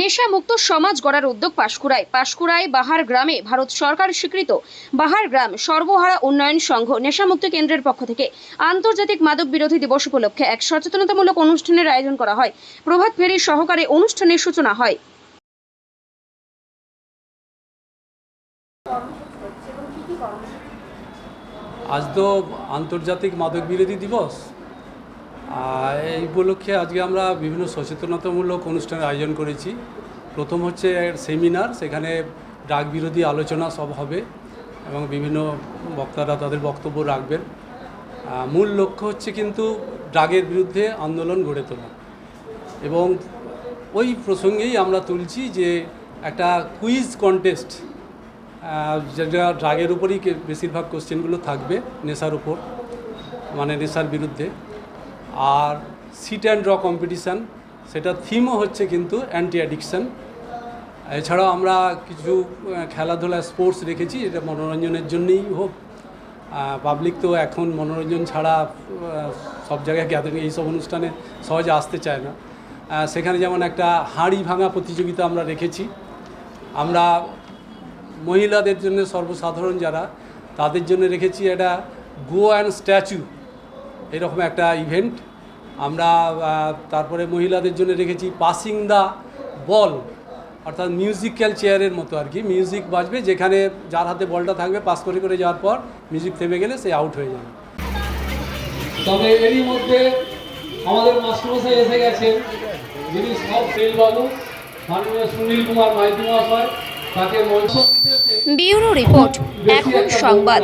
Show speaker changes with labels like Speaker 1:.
Speaker 1: নেশামুক্ত সমাজ গড়ার উদ্যোগ পাশকুড়ায়। পাশকুড়ায় বাহার গ্রামে ভারত সরকার স্বীকৃত বাহার গ্রাম সর্বহারা উন্নয়ন সংঘ নেশামুক্ত কেন্দ্রের পক্ষ থেকে আন্তর্জাতিক মাদক বিরোধী দিবস উপলক্ষে এক সচেতনতামূলক অনুষ্ঠানের আয়োজন করা হয়। প্রভাত ফেরির সহকারে অনুষ্ঠানের সূচনা হয়।
Speaker 2: আজ তো আন্তর্জাতিক মাদক বিরোধী দিবস। এই উপলক্ষে আজকে আমরা বিভিন্ন সচেতনতামূলক অনুষ্ঠানের আয়োজন করেছি। প্রথম হচ্ছে সেমিনার, সেখানে ড্রাগ বিরোধী আলোচনা সব হবে এবং বিভিন্ন বক্তারা তাদের বক্তব্য রাখবেন। মূল লক্ষ্য হচ্ছে কিন্তু ড্রাগের বিরুদ্ধে আন্দোলন গড়ে তোলা। এবং ওই প্রসঙ্গেই আমরা তুলছি যে একটা কুইজ কন্টেস্ট যেটা ড্রাগের উপরই বেশিরভাগ কোশ্চেনগুলো থাকবে নেশার উপর মানে নেশার বিরুদ্ধে। আর সিট অ্যান্ড ড্র কম্পিটিশান সেটা থিমও হচ্ছে কিন্তু অ্যান্টি অ্যাডিকশান এছাড়াও আমরা কিছু খেলাধুলা স্পোর্টস রেখেছি এটা মনোরঞ্জনের জন্যেই হোক। পাবলিক তো এখন মনোরঞ্জন ছাড়া সব জায়গায় গ্যাদারিং এইসব অনুষ্ঠানে সহজে আসতে চায় না। সেখানে যেমন একটা হাঁড়ি ভাঙা প্রতিযোগিতা আমরা রেখেছি। আমরা মহিলাদের জন্য সর্বসাধারণ যারা, তাদের জন্য রেখেছি একটা গো অ্যান্ড স্ট্যাচু এরকম একটা ইভেন্ট আমরা তারপরে মহিলাদের জন্য রেখেছি পাসিং দ্য বল অর্থাৎ মিউজিক্যাল চেয়ারের মতো আর কি মিউজিক বাজবে যেখানে যার হাতে বলটা থাকবে পাস করে করে যাওয়ার পর মিউজিক থেমে গেলে সে আউট হয়ে যাবে।
Speaker 3: তবে এরই মধ্যে আমাদের মাস্টারমশাই এসে গেছেন। যিনি সব বাবু মাননীয় সুনীল কুমার মাইতি মহাশয় তাকে মঞ্চ
Speaker 1: ব্যুরো রিপোর্ট এখন সংবাদ।